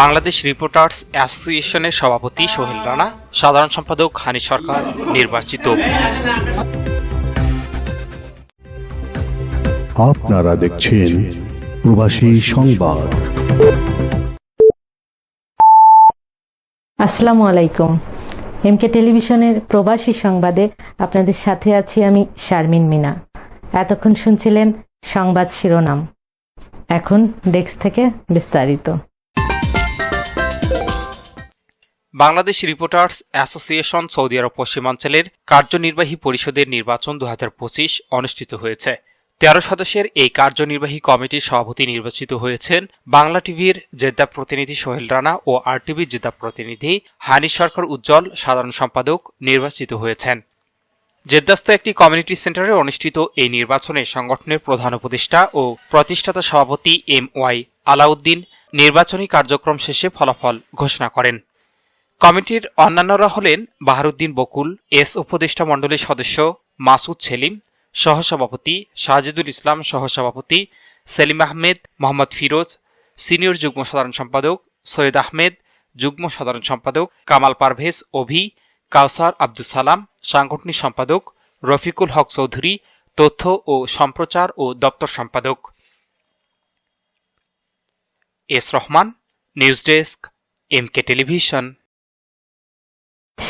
Bangladesh reporters অ্যাসোসিয়েশনের সভাপতি সোহেল রানা সাধারণ সম্পাদক হানি সরকার নির্বাচিত। আপনারা দেখছেন প্রবাসী সংবাদ। আসসালামু আলাইকুম। এমকে টেলিভিশনের প্রবাসী সংবাদে আপনাদের সাথে আছি আমি শারমিন মিনা। এতক্ষণ শুনছিলেন সংবাদ শিরোনাম। এখন ডেস্ক থেকে বিস্তারিত। Bangladesh reporters association Saudi Arab পশ্চিমাঞ্চলের কার্যনির্বাহী পরিষদের নির্বাচন দু হাজার পঁচিশ অনুষ্ঠিত হয়েছে। তেরো সদস্যের এই কার্যনির্বাহী কমিটির সভাপতি নির্বাচিত হয়েছেন বাংলা টিভির জেদ্দা প্রতিনিধি সোহেল রানা ও আর টিভির জেদ্দা প্রতিনিধি হানি সরকার উজ্জ্বল সাধারণ সম্পাদক নির্বাচিত হয়েছেন। জেদ্দাস্ত একটি কমিউনিটি সেন্টারে অনুষ্ঠিত এই নির্বাচনে সংগঠনের প্রধান উপদেষ্টা ও প্রতিষ্ঠাতা সভাপতি এম ওয়াই আলাউদ্দিন নির্বাচনী কার্যক্রম শেষে ফলাফল ঘোষণা করেন। কমিটির অন্যান্যরা হলেন বাহারুদ্দিন বকুল, এস উপদেষ্টা মণ্ডলীর সদস্য মাসুদ সেলিম, সহসভাপতি শাহজিদুল ইসলাম, সহসভাপতি সেলিম আহমেদ, মোহাম্মদ ফিরোজ, সিনিয়র যুগ্ম সাধারণ সম্পাদক সৈয়দ আহমেদ, যুগ্ম সাধারণ সম্পাদক কামাল পারভেজ অভি কাউসার আব্দুল সালাম, সাংগঠনিক সম্পাদক রফিকুল হক চৌধুরী, তথ্য ও সম্প্রচার ও দপ্তর সম্পাদক। S Rahman, news desk, M K television.